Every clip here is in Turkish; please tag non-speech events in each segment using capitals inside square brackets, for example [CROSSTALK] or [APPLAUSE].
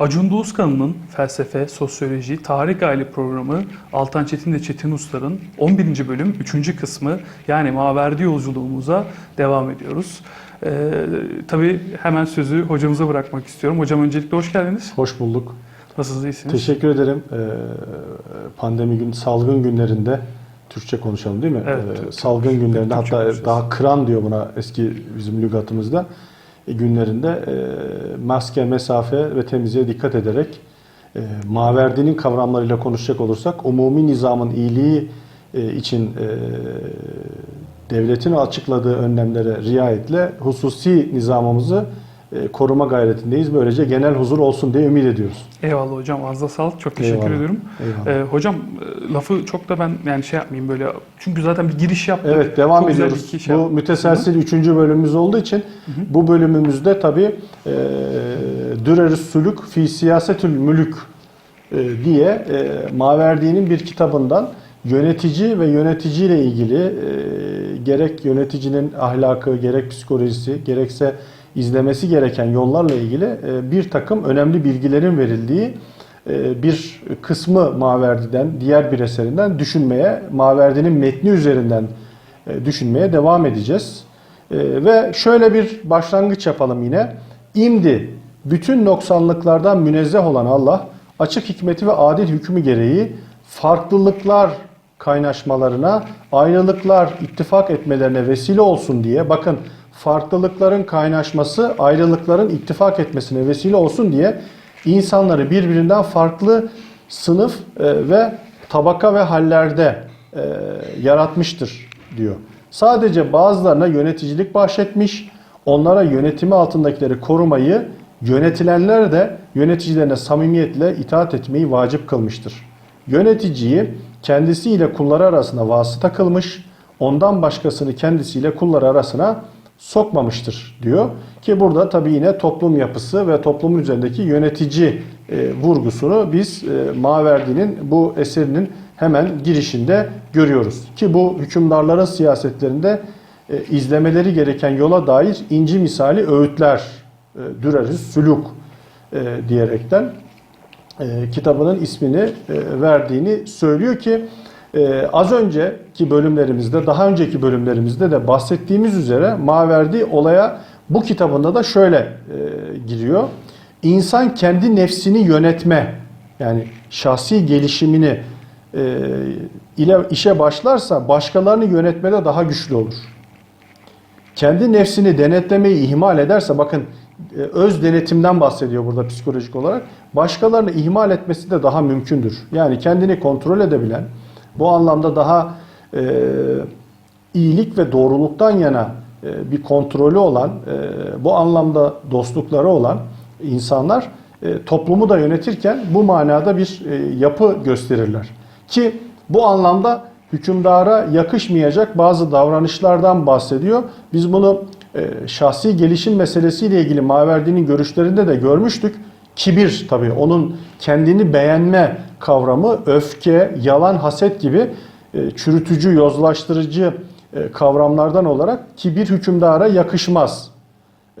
Acun Doğuzkan'ın felsefe, sosyoloji, tarih aile programı Altan Çetin ve Çetin Uslar'ın 11. bölüm 3. kısmı yani Maverdi yolculuğumuza devam ediyoruz. Ee, tabii hemen sözü hocamıza bırakmak istiyorum. Hocam öncelikle hoş geldiniz. Hoş bulduk. Nasılsınız, iyisiniz? Teşekkür ederim. Ee, pandemi gün, salgın günlerinde Türkçe konuşalım değil mi? Evet, Ee, Türk- salgın Türk- günlerinde Türkçe hatta konuşacağız. daha kıran diyor buna eski bizim lügatımızda. E, günlerinde e, maske, mesafe ve temizliğe dikkat ederek e, Maverdi'nin kavramlarıyla konuşacak olursak umumi nizamın iyiliği için devletin açıkladığı önlemlere riayetle hususi nizamımızı koruma gayretindeyiz. Böylece genel huzur olsun diye ümit ediyoruz. Eyvallah hocam ağzınıza sağlık. Çok teşekkür Eyvallah. ediyorum. Eyvallah. Ee, hocam e, lafı çok da ben yani şey yapmayayım böyle çünkü zaten bir giriş yaptık. Evet devam Çok ediyoruz. şey Bu yaptık. müteselsil 3. bölümümüz olduğu için bu bölümümüzde tabi e, Dürerü's Sülük fi Siyasetül Mülük e, diye e, Maverdi'nin bir kitabından yönetici ve yöneticiyle ilgili e, gerek yöneticinin ahlakı, gerek psikolojisi, gerekse izlemesi gereken yollarla ilgili e, bir takım önemli bilgilerin verildiği e, bir kısmı Maverdi'den, diğer bir eserinden düşünmeye, Maverdi'nin metni üzerinden e, düşünmeye devam edeceğiz. Ve şöyle bir başlangıç yapalım yine. İmdi bütün noksanlıklardan münezzeh olan Allah açık hikmeti ve adil hükmü gereği farklılıklar kaynaşmalarına, ayrılıklar ittifak etmelerine vesile olsun diye bakın farklılıkların kaynaşması ayrılıkların ittifak etmesine vesile olsun diye insanları birbirinden farklı sınıf e, ve tabaka ve hallerde e, yaratmıştır diyor. Sadece bazılarına yöneticilik bahşetmiş, onlara yönetimi altındakileri korumayı, yönetilenler de yöneticilerine samimiyetle itaat etmeyi vacip kılmıştır. Yöneticiyi kendisiyle kulları arasında vasıta kılmış, ondan başkasını kendisiyle kulları arasına sokmamıştır diyor. Ki burada tabii yine toplum yapısı ve toplumun üzerindeki yönetici e, vurgusunu biz e, Maverdi'nin bu eserinin hemen girişinde görüyoruz. Ki bu hükümdarların siyasetlerinde e, izlemeleri gereken yola dair inci misali öğütler e, düreriz, sülük e, diyerekten e, kitabının ismini e, verdiğini söylüyor ki e, az önceki bölümlerimizde, daha önceki bölümlerimizde de bahsettiğimiz üzere Maverdi olaya bu kitabında da şöyle e, giriyor. İnsan kendi nefsini yönetme, yani şahsi gelişimini e, ile işe başlarsa başkalarını yönetmede daha güçlü olur. Kendi nefsini denetlemeyi ihmal ederse bakın e, öz denetimden bahsediyor burada psikolojik olarak. Başkalarını ihmal etmesi de daha mümkündür. Yani kendini kontrol edebilen, bu anlamda daha e, iyilik ve doğruluktan yana e, bir kontrolü olan, e, bu anlamda dostlukları olan insanlar e, toplumu da yönetirken bu manada bir e, yapı gösterirler. Ki bu anlamda hükümdara yakışmayacak bazı davranışlardan bahsediyor. Biz bunu e, şahsi gelişim meselesiyle ilgili Maverdi'nin görüşlerinde de görmüştük. Kibir tabii onun kendini beğenme kavramı, öfke, yalan, haset gibi e, çürütücü, yozlaştırıcı e, kavramlardan olarak kibir hükümdara yakışmaz.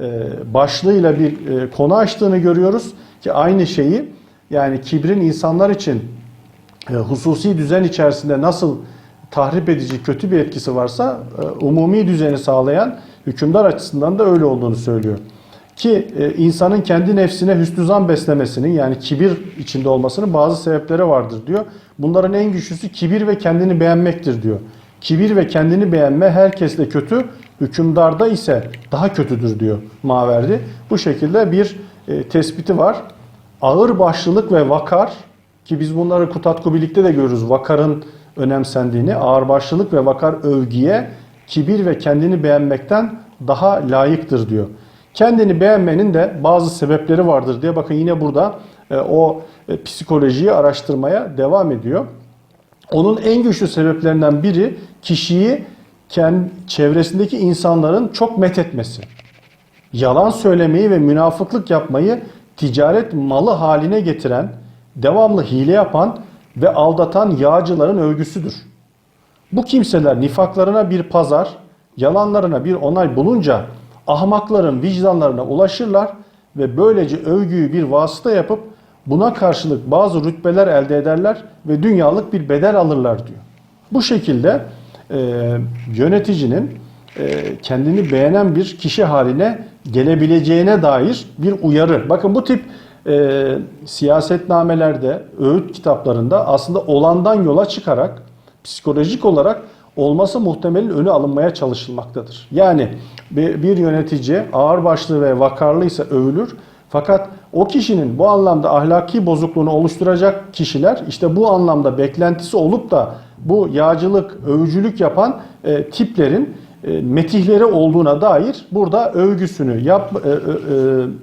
E, başlığıyla bir konu açtığını görüyoruz ki aynı şeyi yani kibrin insanlar için hususi düzen içerisinde nasıl tahrip edici kötü bir etkisi varsa umumi düzeni sağlayan hükümdar açısından da öyle olduğunu söylüyor. Ki e, insanın kendi nefsine hüsnü zan beslemesinin yani kibir içinde olmasının bazı sebepleri vardır diyor. Bunların en güçlüsü kibir ve kendini beğenmektir diyor. Kibir ve kendini beğenme herkesle kötü, hükümdarda ise daha kötüdür diyor Maverdi. Bu şekilde bir e, tespiti var. Ağır başlılık ve vakar ki biz bunları Kutatku birlikte de görürüz. Vakarın önemsendiğini, ağırbaşlılık ve vakar övgüye, kibir ve kendini beğenmekten daha layıktır diyor. Kendini beğenmenin de bazı sebepleri vardır diye bakın yine burada e, o e, psikolojiyi araştırmaya devam ediyor. Onun en güçlü sebeplerinden biri kişiyi kendi çevresindeki insanların çok methetmesi. Yalan söylemeyi ve münafıklık yapmayı ticaret malı haline getiren, devamlı hile yapan ve aldatan yağcıların övgüsüdür. Bu kimseler nifaklarına bir pazar, yalanlarına bir onay bulunca ahmakların vicdanlarına ulaşırlar ve böylece övgüyü bir vasıta yapıp Buna karşılık bazı rütbeler elde ederler ve dünyalık bir bedel alırlar diyor. Bu şekilde e, yöneticinin e, kendini beğenen bir kişi haline gelebileceğine dair bir uyarı. Bakın bu tip e, siyasetnamelerde, öğüt kitaplarında aslında olandan yola çıkarak psikolojik olarak olması muhtemelin önü alınmaya çalışılmaktadır. Yani bir, yönetici ağırbaşlı ve vakarlıysa övülür. Fakat o kişinin bu anlamda ahlaki bozukluğunu oluşturacak kişiler işte bu anlamda beklentisi olup da bu yağcılık, övücülük yapan e, tiplerin e, metihleri olduğuna dair burada övgüsünü, yap, e, e, e,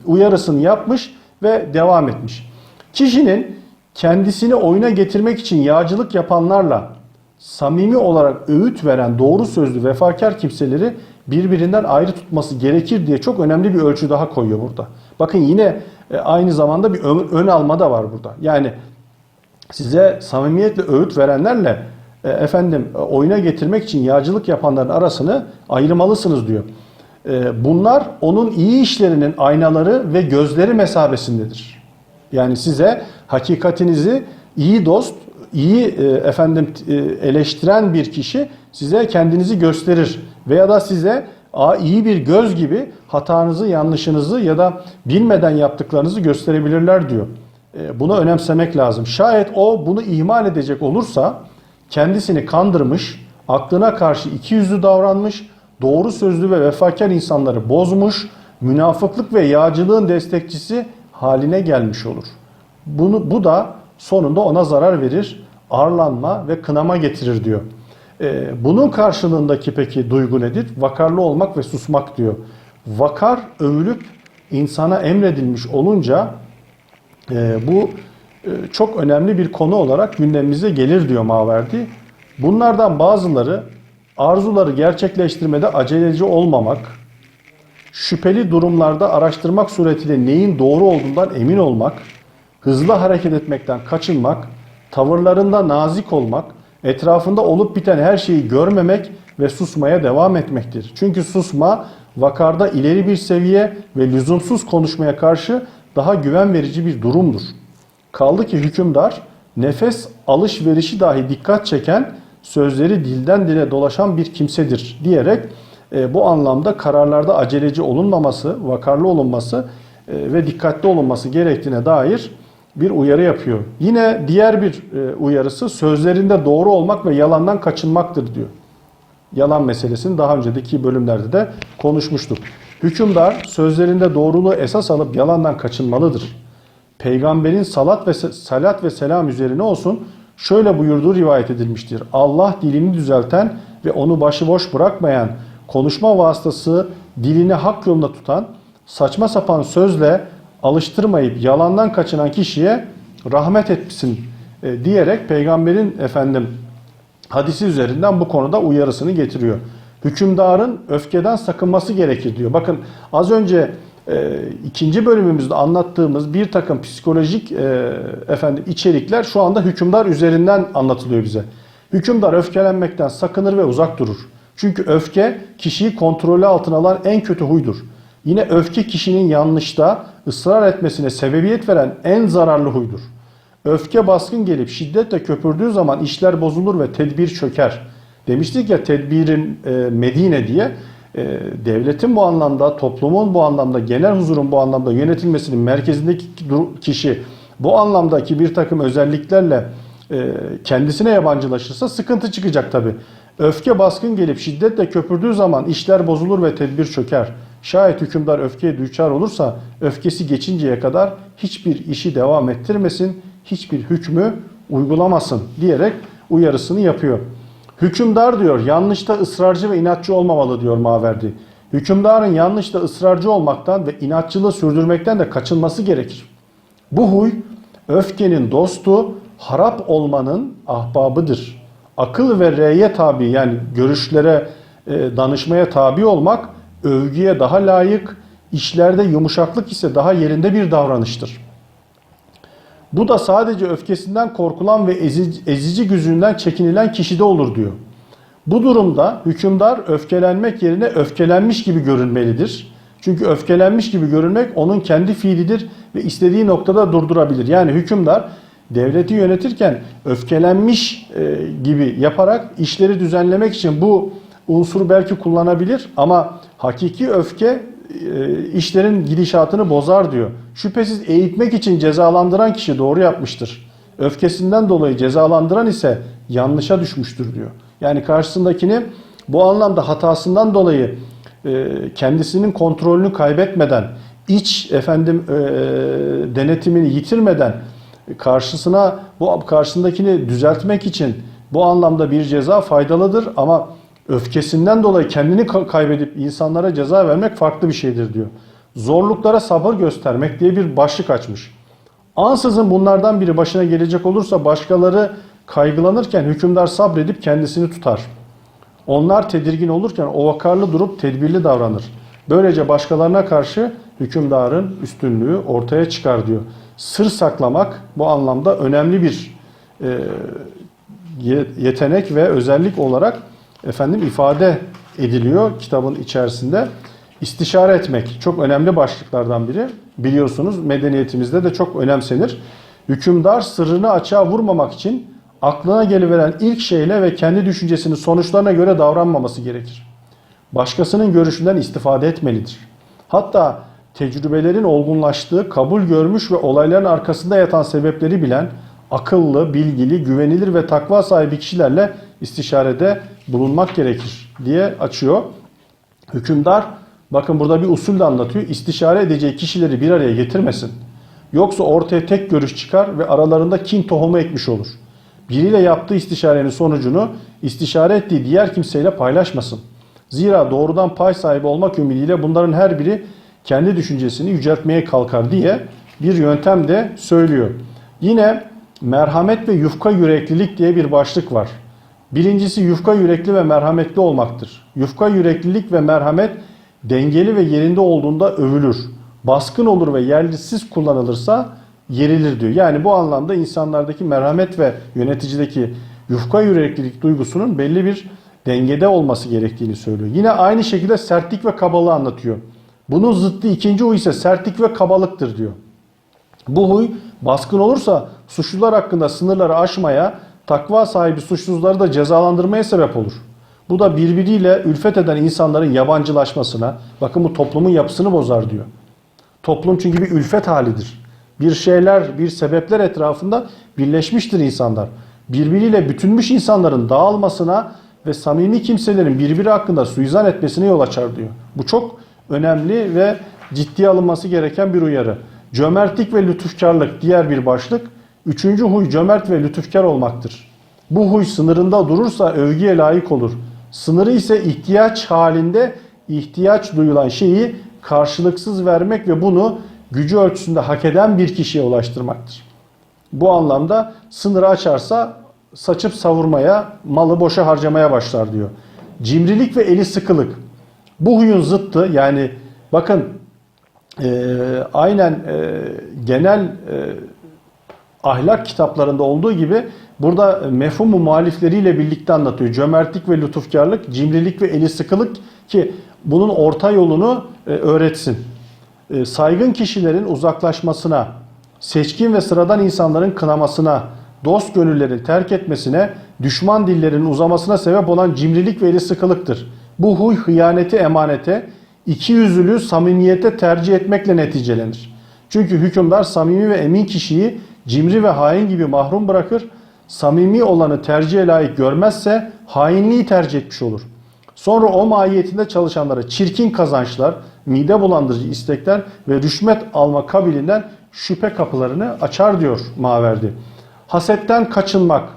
uyarısını yapmış ve devam etmiş. Kişinin kendisini oyuna getirmek için yağcılık yapanlarla samimi olarak öğüt veren doğru sözlü vefakar kimseleri birbirinden ayrı tutması gerekir diye çok önemli bir ölçü daha koyuyor burada. Bakın yine e, aynı zamanda bir ön, alma da var burada. Yani size samimiyetle öğüt verenlerle e, efendim e, oyuna getirmek için yağcılık yapanların arasını ayırmalısınız diyor. Bunlar onun iyi işlerinin aynaları ve gözleri mesabesindedir. Yani size hakikatinizi iyi dost, iyi e, efendim e, eleştiren bir kişi size kendinizi gösterir veya da size a, iyi bir göz gibi hatanızı, yanlışınızı ya da bilmeden yaptıklarınızı gösterebilirler diyor. E, Bunu önemsemek lazım. Şayet o bunu ihmal edecek olursa kendisini kandırmış, aklına karşı iki yüzlü davranmış, doğru sözlü ve vefakar insanları bozmuş, münafıklık ve yağcılığın destekçisi haline gelmiş olur. Bunu, bu da sonunda ona zarar verir, arlanma ve kınama getirir diyor. Ee, bunun karşılığındaki peki duygu nedir? Vakarlı olmak ve susmak diyor. Vakar övülüp insana emredilmiş olunca e, bu e, çok önemli bir konu olarak gündemimize gelir diyor Maverdi. Bunlardan bazıları arzuları gerçekleştirmede aceleci olmamak, şüpheli durumlarda araştırmak suretiyle neyin doğru olduğundan emin olmak, hızlı hareket etmekten kaçınmak, tavırlarında nazik olmak, etrafında olup biten her şeyi görmemek ve susmaya devam etmektir. Çünkü susma vakarda ileri bir seviye ve lüzumsuz konuşmaya karşı daha güven verici bir durumdur. Kaldı ki hükümdar nefes alışverişi dahi dikkat çeken sözleri dilden dile dolaşan bir kimsedir diyerek e, bu anlamda kararlarda aceleci olunmaması, vakarlı olunması e, ve dikkatli olunması gerektiğine dair bir uyarı yapıyor. Yine diğer bir e, uyarısı sözlerinde doğru olmak ve yalandan kaçınmaktır diyor. Yalan meselesini daha önceki bölümlerde de konuşmuştuk. Hükümdar sözlerinde doğruluğu esas alıp yalandan kaçınmalıdır. Peygamberin salat ve salat ve selam üzerine olsun şöyle buyurduğu rivayet edilmiştir. Allah dilini düzelten ve onu başıboş bırakmayan, konuşma vasıtası dilini hak yolunda tutan, saçma sapan sözle alıştırmayıp yalandan kaçınan kişiye rahmet etsin e, diyerek peygamberin efendim hadisi üzerinden bu konuda uyarısını getiriyor. Hükümdarın öfkeden sakınması gerekir diyor. Bakın az önce e, ikinci bölümümüzde anlattığımız bir takım psikolojik e, efendim içerikler şu anda hükümdar üzerinden anlatılıyor bize. Hükümdar öfkelenmekten sakınır ve uzak durur. Çünkü öfke kişiyi kontrolü altına alan en kötü huydur. Yine öfke kişinin yanlışta ısrar etmesine sebebiyet veren en zararlı huydur. Öfke baskın gelip şiddetle köpürdüğü zaman işler bozulur ve tedbir çöker. Demiştik ya tedbirin e, Medine diye e, devletin bu anlamda, toplumun bu anlamda, genel huzurun bu anlamda yönetilmesinin merkezindeki kişi bu anlamdaki bir takım özelliklerle e, kendisine yabancılaşırsa sıkıntı çıkacak tabi. Öfke baskın gelip şiddetle köpürdüğü zaman işler bozulur ve tedbir çöker. Şayet hükümdar öfkeye düçar olursa öfkesi geçinceye kadar hiçbir işi devam ettirmesin, hiçbir hükmü uygulamasın diyerek uyarısını yapıyor. Hükümdar diyor yanlışta ısrarcı ve inatçı olmamalı diyor Maverdi. Hükümdarın yanlışta ısrarcı olmaktan ve inatçılığı sürdürmekten de kaçınması gerekir. Bu huy öfkenin dostu, harap olmanın ahbabıdır. Akıl ve reye tabi yani görüşlere e, danışmaya tabi olmak övgüye daha layık, işlerde yumuşaklık ise daha yerinde bir davranıştır. Bu da sadece öfkesinden korkulan ve ezici, ezici gücünden çekinilen kişide olur diyor. Bu durumda hükümdar öfkelenmek yerine öfkelenmiş gibi görünmelidir. Çünkü öfkelenmiş gibi görünmek onun kendi fiilidir ve istediği noktada durdurabilir. Yani hükümdar devleti yönetirken öfkelenmiş e, gibi yaparak işleri düzenlemek için bu unsuru belki kullanabilir ama hakiki öfke e, işlerin gidişatını bozar diyor. Şüphesiz eğitmek için cezalandıran kişi doğru yapmıştır. Öfkesinden dolayı cezalandıran ise yanlışa düşmüştür diyor. Yani karşısındakini bu anlamda hatasından dolayı e, kendisinin kontrolünü kaybetmeden, iç efendim e, denetimini yitirmeden karşısına bu karşısındakini düzeltmek için bu anlamda bir ceza faydalıdır ama öfkesinden dolayı kendini ka- kaybedip insanlara ceza vermek farklı bir şeydir diyor. Zorluklara sabır göstermek diye bir başlık açmış. Ansızın bunlardan biri başına gelecek olursa başkaları kaygılanırken hükümdar sabredip kendisini tutar. Onlar tedirgin olurken o vakarlı durup tedbirli davranır. Böylece başkalarına karşı hükümdarın üstünlüğü ortaya çıkar diyor. Sır saklamak bu anlamda önemli bir e, ye- yetenek ve özellik olarak efendim ifade ediliyor kitabın içerisinde. İstişare etmek çok önemli başlıklardan biri. Biliyorsunuz medeniyetimizde de çok önemsenir. Hükümdar sırrını açığa vurmamak için aklına geliveren ilk şeyle ve kendi düşüncesinin sonuçlarına göre davranmaması gerekir. Başkasının görüşünden istifade etmelidir. Hatta tecrübelerin olgunlaştığı, kabul görmüş ve olayların arkasında yatan sebepleri bilen, akıllı, bilgili, güvenilir ve takva sahibi kişilerle istişarede bulunmak gerekir diye açıyor. Hükümdar bakın burada bir usul de anlatıyor. İstişare edeceği kişileri bir araya getirmesin. Yoksa ortaya tek görüş çıkar ve aralarında kin tohumu ekmiş olur. Biriyle yaptığı istişarenin sonucunu istişare ettiği diğer kimseyle paylaşmasın. Zira doğrudan pay sahibi olmak ümidiyle bunların her biri kendi düşüncesini yüceltmeye kalkar diye bir yöntem de söylüyor. Yine merhamet ve yufka yüreklilik diye bir başlık var. Birincisi yufka yürekli ve merhametli olmaktır. Yufka yüreklilik ve merhamet dengeli ve yerinde olduğunda övülür. Baskın olur ve yerlisiz kullanılırsa yerilir diyor. Yani bu anlamda insanlardaki merhamet ve yöneticideki yufka yüreklilik duygusunun belli bir dengede olması gerektiğini söylüyor. Yine aynı şekilde sertlik ve kabalığı anlatıyor. Bunun zıttı ikinci huy ise sertlik ve kabalıktır diyor. Bu huy baskın olursa suçlular hakkında sınırları aşmaya, takva sahibi suçsuzları da cezalandırmaya sebep olur. Bu da birbiriyle ülfet eden insanların yabancılaşmasına, bakın bu toplumun yapısını bozar diyor. Toplum çünkü bir ülfet halidir. Bir şeyler, bir sebepler etrafında birleşmiştir insanlar. Birbiriyle bütünmüş insanların dağılmasına ve samimi kimselerin birbiri hakkında suizan etmesine yol açar diyor. Bu çok önemli ve ciddiye alınması gereken bir uyarı. Cömertlik ve lütufkarlık diğer bir başlık. Üçüncü huy cömert ve lütufkar olmaktır. Bu huy sınırında durursa övgüye layık olur. Sınırı ise ihtiyaç halinde ihtiyaç duyulan şeyi karşılıksız vermek ve bunu gücü ölçüsünde hak eden bir kişiye ulaştırmaktır. Bu anlamda sınırı açarsa saçıp savurmaya, malı boşa harcamaya başlar diyor. Cimrilik ve eli sıkılık. Bu huyun zıttı yani bakın e, aynen e, genel e, ahlak kitaplarında olduğu gibi burada mefhumu muhalifleriyle birlikte anlatıyor. Cömertlik ve lütufkarlık, cimrilik ve eli sıkılık ki bunun orta yolunu e, öğretsin. E, saygın kişilerin uzaklaşmasına, seçkin ve sıradan insanların kınamasına, dost gönüllerin terk etmesine, düşman dillerin uzamasına sebep olan cimrilik ve eli sıkılıktır. Bu huy hıyaneti emanete, iki yüzlülüğü samimiyete tercih etmekle neticelenir. Çünkü hükümdar samimi ve emin kişiyi cimri ve hain gibi mahrum bırakır. Samimi olanı tercihe layık görmezse hainliği tercih etmiş olur. Sonra o mahiyetinde çalışanlara çirkin kazançlar, mide bulandırıcı istekler ve rüşmet alma kabilinden şüphe kapılarını açar diyor Maverdi. Hasetten kaçınmak.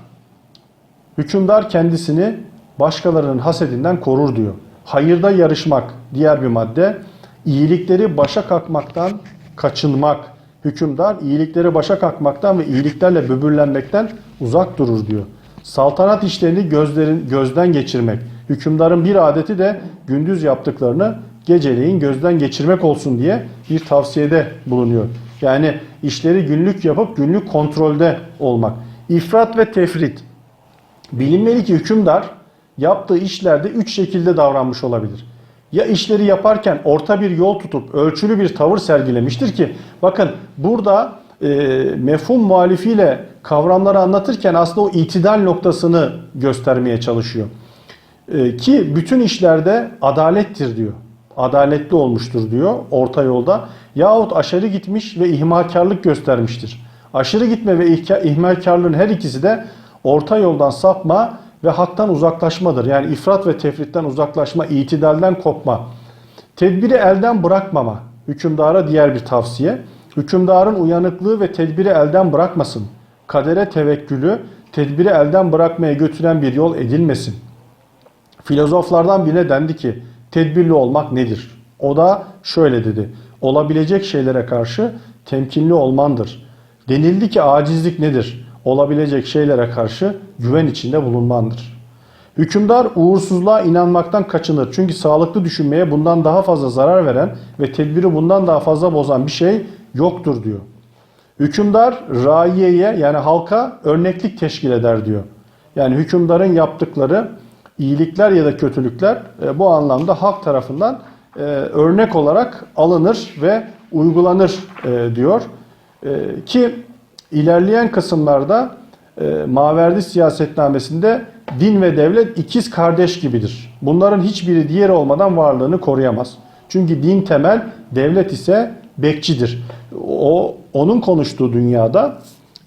Hükümdar kendisini başkalarının hasedinden korur diyor. Hayırda yarışmak diğer bir madde. İyilikleri başa kalkmaktan kaçınmak. Hükümdar iyilikleri başa kalkmaktan ve iyiliklerle böbürlenmekten uzak durur diyor. Saltanat işlerini gözlerin gözden geçirmek. Hükümdarın bir adeti de gündüz yaptıklarını geceleyin gözden geçirmek olsun diye bir tavsiyede bulunuyor. Yani işleri günlük yapıp günlük kontrolde olmak. İfrat ve tefrit. Bilinmeli ki hükümdar yaptığı işlerde üç şekilde davranmış olabilir. Ya işleri yaparken orta bir yol tutup ölçülü bir tavır sergilemiştir ki bakın burada e, mefhum muhalifiyle kavramları anlatırken aslında o itidal noktasını göstermeye çalışıyor. E, ki bütün işlerde adalettir diyor. Adaletli olmuştur diyor orta yolda. Yahut aşırı gitmiş ve ihmalkarlık göstermiştir. Aşırı gitme ve ihmalkarlığın her ikisi de orta yoldan sapma ve haktan uzaklaşmadır. Yani ifrat ve tefritten uzaklaşma, itidalden kopma. Tedbiri elden bırakmama. Hükümdara diğer bir tavsiye. Hükümdarın uyanıklığı ve tedbiri elden bırakmasın. Kadere tevekkülü, tedbiri elden bırakmaya götüren bir yol edilmesin. Filozoflardan birine dendi ki tedbirli olmak nedir? O da şöyle dedi. Olabilecek şeylere karşı temkinli olmandır. Denildi ki acizlik nedir? Olabilecek şeylere karşı güven içinde bulunmandır. Hükümdar uğursuzluğa inanmaktan kaçınır. Çünkü sağlıklı düşünmeye bundan daha fazla zarar veren ve tedbiri bundan daha fazla bozan bir şey yoktur diyor. Hükümdar raiyeye yani halka örneklik teşkil eder diyor. Yani hükümdarın yaptıkları iyilikler ya da kötülükler e, bu anlamda halk tarafından e, örnek olarak alınır ve uygulanır e, diyor. Ki ilerleyen kısımlarda e, Maverdi siyasetnamesinde din ve devlet ikiz kardeş gibidir. Bunların hiçbiri diğeri olmadan varlığını koruyamaz. Çünkü din temel, devlet ise bekçidir. O onun konuştuğu dünyada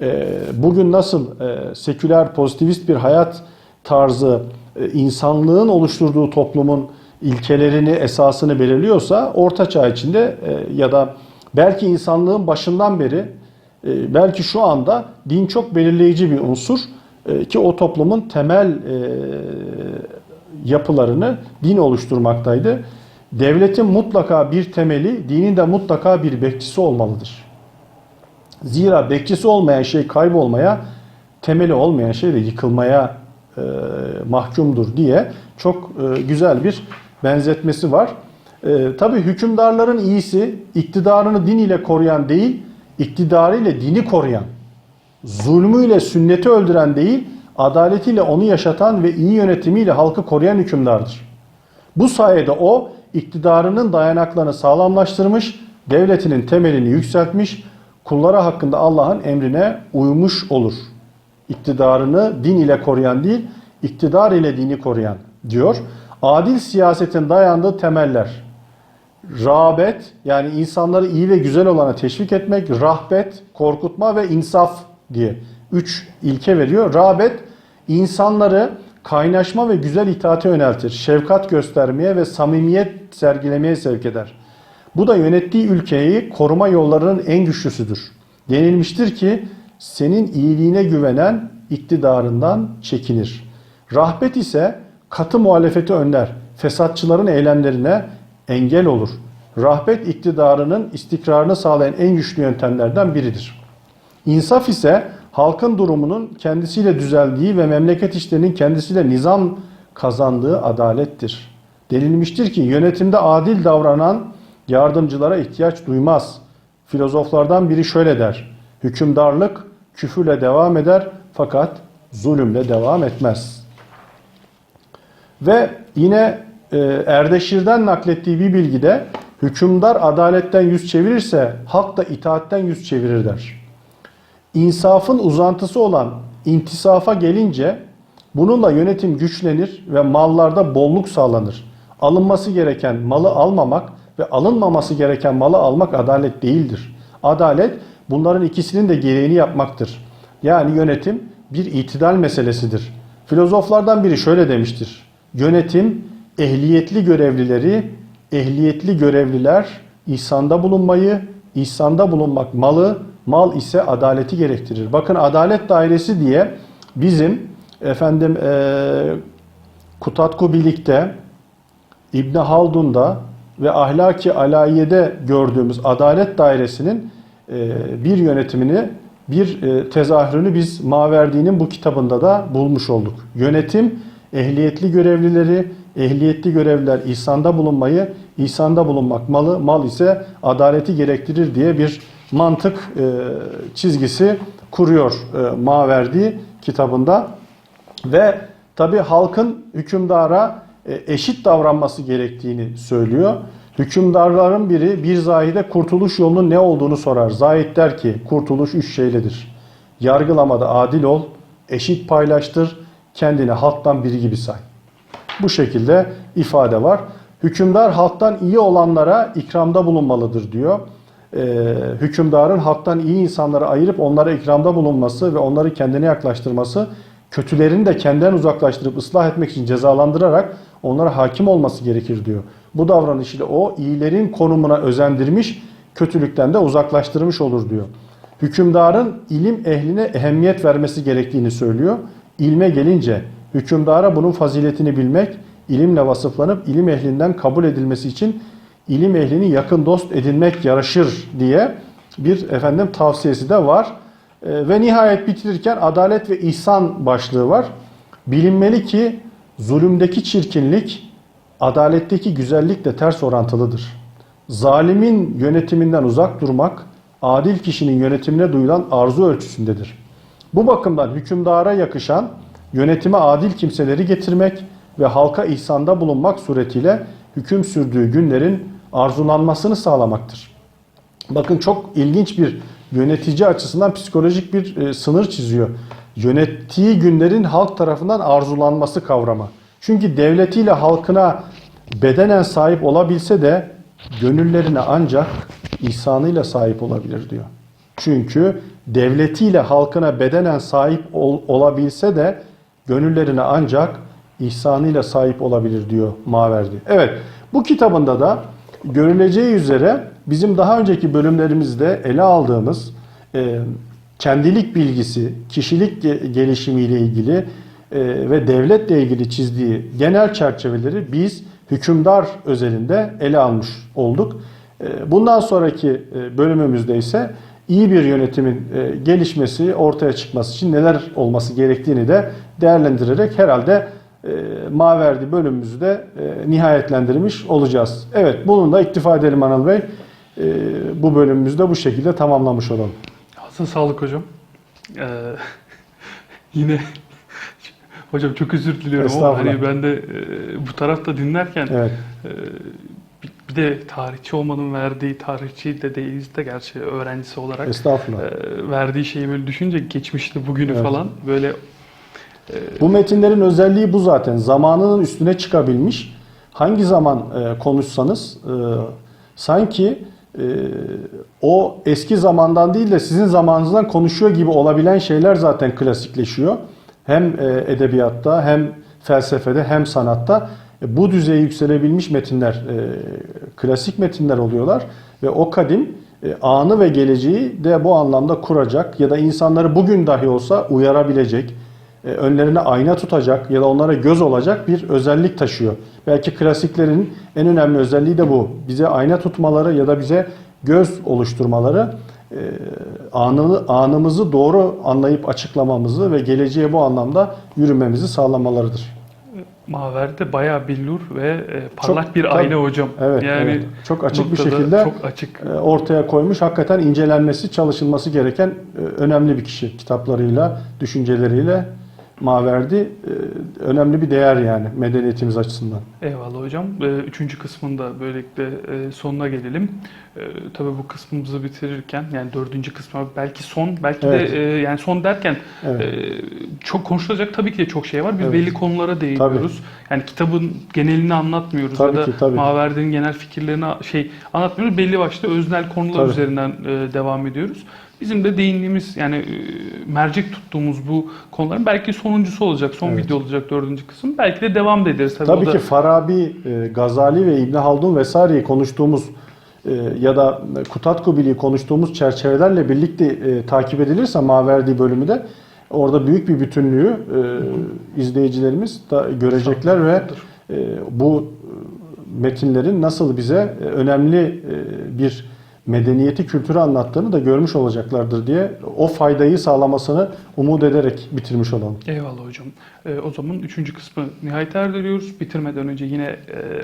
e, bugün nasıl e, seküler pozitivist bir hayat tarzı e, insanlığın oluşturduğu toplumun ilkelerini, esasını belirliyorsa orta çağ içinde e, ya da belki insanlığın başından beri belki şu anda din çok belirleyici bir unsur e, ki o toplumun temel e, yapılarını din oluşturmaktaydı. Devletin mutlaka bir temeli, dinin de mutlaka bir bekçisi olmalıdır. Zira bekçisi olmayan şey kaybolmaya, temeli olmayan şey de yıkılmaya e, mahkumdur diye çok e, güzel bir benzetmesi var. E, Tabi hükümdarların iyisi iktidarını din ile koruyan değil, iktidarıyla dini koruyan, zulmüyle sünneti öldüren değil, adaletiyle onu yaşatan ve iyi yönetimiyle halkı koruyan hükümdardır. Bu sayede o iktidarının dayanaklarını sağlamlaştırmış, devletinin temelini yükseltmiş, kullara hakkında Allah'ın emrine uymuş olur. İktidarını din ile koruyan değil, iktidar ile dini koruyan diyor. Adil siyasetin dayandığı temeller. Rağbet yani insanları iyi ve güzel olana teşvik etmek, rahbet, korkutma ve insaf diye üç ilke veriyor. Rağbet insanları kaynaşma ve güzel itaate yöneltir. Şefkat göstermeye ve samimiyet sergilemeye sevk eder. Bu da yönettiği ülkeyi koruma yollarının en güçlüsüdür. Denilmiştir ki senin iyiliğine güvenen iktidarından çekinir. Rahbet ise katı muhalefeti önler. Fesatçıların eylemlerine engel olur. Rahbet iktidarının istikrarını sağlayan en güçlü yöntemlerden biridir. İnsaf ise halkın durumunun kendisiyle düzeldiği ve memleket işlerinin kendisiyle nizam kazandığı adalettir. Denilmiştir ki yönetimde adil davranan yardımcılara ihtiyaç duymaz. Filozoflardan biri şöyle der. Hükümdarlık küfürle devam eder fakat zulümle devam etmez. Ve yine Erdeşir'den naklettiği bir bilgide hükümdar adaletten yüz çevirirse halk da itaatten yüz çevirir der. İnsafın uzantısı olan intisafa gelince bununla yönetim güçlenir ve mallarda bolluk sağlanır. Alınması gereken malı almamak ve alınmaması gereken malı almak adalet değildir. Adalet bunların ikisinin de gereğini yapmaktır. Yani yönetim bir itidal meselesidir. Filozoflardan biri şöyle demiştir. Yönetim ehliyetli görevlileri, ehliyetli görevliler ihsanda bulunmayı, ihsanda bulunmak malı, mal ise adaleti gerektirir. Bakın adalet dairesi diye bizim efendim eee Kutatku Bilik'te, İbni Haldun'da ve Ahlaki Alayiye'de gördüğümüz adalet dairesinin e, bir yönetimini, bir e, tezahürünü biz Maverdi'nin bu kitabında da bulmuş olduk. Yönetim, ehliyetli görevlileri, ehliyetli görevliler ihsanda bulunmayı, ihsanda bulunmak malı, mal ise adaleti gerektirir diye bir mantık e, çizgisi kuruyor Maverdi kitabında. Ve tabi halkın hükümdara e, eşit davranması gerektiğini söylüyor. Hükümdarların biri bir zahide kurtuluş yolunun ne olduğunu sorar. Zahid der ki kurtuluş üç şeyledir. Yargılamada adil ol, eşit paylaştır, kendini halktan biri gibi say. Bu şekilde ifade var. Hükümdar halktan iyi olanlara ikramda bulunmalıdır diyor. Ee, hükümdarın halktan iyi insanları ayırıp onlara ikramda bulunması ve onları kendine yaklaştırması, kötülerini de kendinden uzaklaştırıp ıslah etmek için cezalandırarak onlara hakim olması gerekir diyor. Bu davranış ile o iyilerin konumuna özendirmiş, kötülükten de uzaklaştırmış olur diyor. Hükümdarın ilim ehline ehemmiyet vermesi gerektiğini söylüyor. İlme gelince hükümdara bunun faziletini bilmek, ilimle vasıflanıp ilim ehlinden kabul edilmesi için ilim ehlini yakın dost edinmek yaraşır diye bir efendim tavsiyesi de var. Ee, ve nihayet bitirirken adalet ve ihsan başlığı var. Bilinmeli ki zulümdeki çirkinlik adaletteki güzellikle ters orantılıdır. Zalimin yönetiminden uzak durmak, adil kişinin yönetimine duyulan arzu ölçüsündedir. Bu bakımdan hükümdara yakışan yönetime adil kimseleri getirmek ve halka ihsanda bulunmak suretiyle hüküm sürdüğü günlerin arzulanmasını sağlamaktır. Bakın çok ilginç bir yönetici açısından psikolojik bir e, sınır çiziyor. Yönettiği günlerin halk tarafından arzulanması kavramı. Çünkü devletiyle halkına bedenen sahip olabilse de gönüllerine ancak ihsanıyla sahip olabilir diyor. Çünkü devletiyle halkına bedenen sahip ol- olabilse de gönüllerine ancak ihsanıyla sahip olabilir diyor Maverdi. Evet bu kitabında da görüleceği üzere bizim daha önceki bölümlerimizde ele aldığımız e, kendilik bilgisi, kişilik ge- gelişimiyle ilgili e, ve devletle ilgili çizdiği genel çerçeveleri biz hükümdar özelinde ele almış olduk. E, Bundan sonraki e, bölümümüzde ise iyi bir yönetimin e, gelişmesi, ortaya çıkması için neler olması gerektiğini de değerlendirerek herhalde e, Maverdi bölümümüzü de e, nihayetlendirmiş olacağız. Evet, bununla iktifa edelim Anıl Bey. Bu bölümümüzü de bu şekilde tamamlamış olalım. Ağzına sağlık hocam. Ee, [LAUGHS] yine hocam çok özür diliyorum ama hani ben de bu tarafta dinlerken Evet, e, bir, de tarihçi olmanın verdiği tarihçi de değiliz de gerçi öğrencisi olarak estağfurullah. e, verdiği şeyi böyle düşünce geçmişti bugünü Evet. falan böyle Bu metinlerin özelliği bu zaten. Zamanının üstüne çıkabilmiş. Hangi zaman e, konuşsanız e, sanki e, o eski zamandan değil de sizin zamanınızdan konuşuyor gibi olabilen şeyler zaten klasikleşiyor. Hem e, edebiyatta hem felsefede hem sanatta E, bu düzeye yükselebilmiş metinler e, klasik metinler oluyorlar ve o kadim e, anı ve geleceği de bu anlamda kuracak ya da insanları bugün dahi olsa uyarabilecek e, önlerine ayna tutacak ya da onlara göz olacak bir özellik taşıyor. Belki klasiklerin en önemli özelliği de bu. Bize ayna tutmaları ya da bize göz oluşturmaları e, anını, anımızı doğru anlayıp açıklamamızı ve geleceğe bu anlamda yürümemizi sağlamalarıdır. Maver'de bayağı billur ve e, parlak Çok- bir tabii. aile hocam. Evet, yani evet. çok açık bir şekilde çok açık. e, ortaya koymuş. Hakikaten incelenmesi, çalışılması gereken e, önemli bir kişi. Kitaplarıyla, düşünceleriyle Maverdi e, önemli bir değer yani medeniyetimiz açısından. Eyvallah hocam. Ee, Üçüncü kısmında böylelikle e, sonuna gelelim. Ee, Tabii bu kısmımızı bitirirken yani dördüncü kısmı belki son belki Evet. de e, yani son derken Evet. e, çok konuşulacak tabii ki de çok şey var. Biz Evet. belli konulara değiniyoruz. Yani kitabın genelini anlatmıyoruz Tabii ya da ki, tabii. Maverdi'nin genel fikirlerini şey anlatmıyoruz. Belli başlı öznel konular Tabii. üzerinden e, devam ediyoruz. Bizim de değindiğimiz yani e, mercek tuttuğumuz bu konuların belki sonuncusu olacak, son Evet. video olacak dördüncü kısım. Belki de devam da ederiz. Tabii, Tabii o da- ki Farabi, e, Gazali ve İbn Haldun vesaireyi konuştuğumuz e, ya da Kutatkubili'yi konuştuğumuz çerçevelerle birlikte e, takip edilirse Maverdi bölümü de orada büyük bir bütünlüğü e, izleyicilerimiz da görecekler ve e, bu e, metinlerin nasıl bize e, önemli e, bir medeniyeti, kültürü anlattığını da görmüş olacaklardır diye o faydayı sağlamasını umut ederek bitirmiş olalım. Eyvallah hocam. Ee, o zaman üçüncü kısmı nihayet erdiriyoruz. Bitirmeden önce yine e,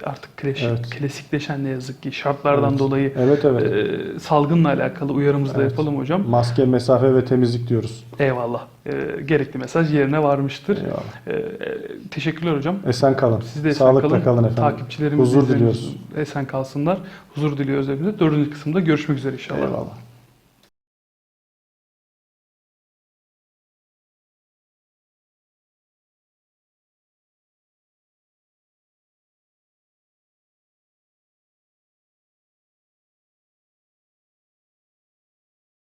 artık klasik, Evet. klasikleşen ne yazık ki şartlardan Evet. dolayı Evet evet. e, salgınla alakalı uyarımızı da Evet. yapalım hocam. Maske, mesafe ve temizlik diyoruz. Eyvallah. E, gerekli mesaj yerine varmıştır. E, e, teşekkürler hocam. Esen kalın. Siz de esen Sağlıkla kalın. kalın, efendim. Takipçilerimiz Huzur diliyoruz. Esen kalsınlar. Huzur diliyoruz hepimize. Dördüncü kısımda görüşmek üzere inşallah. Eyvallah.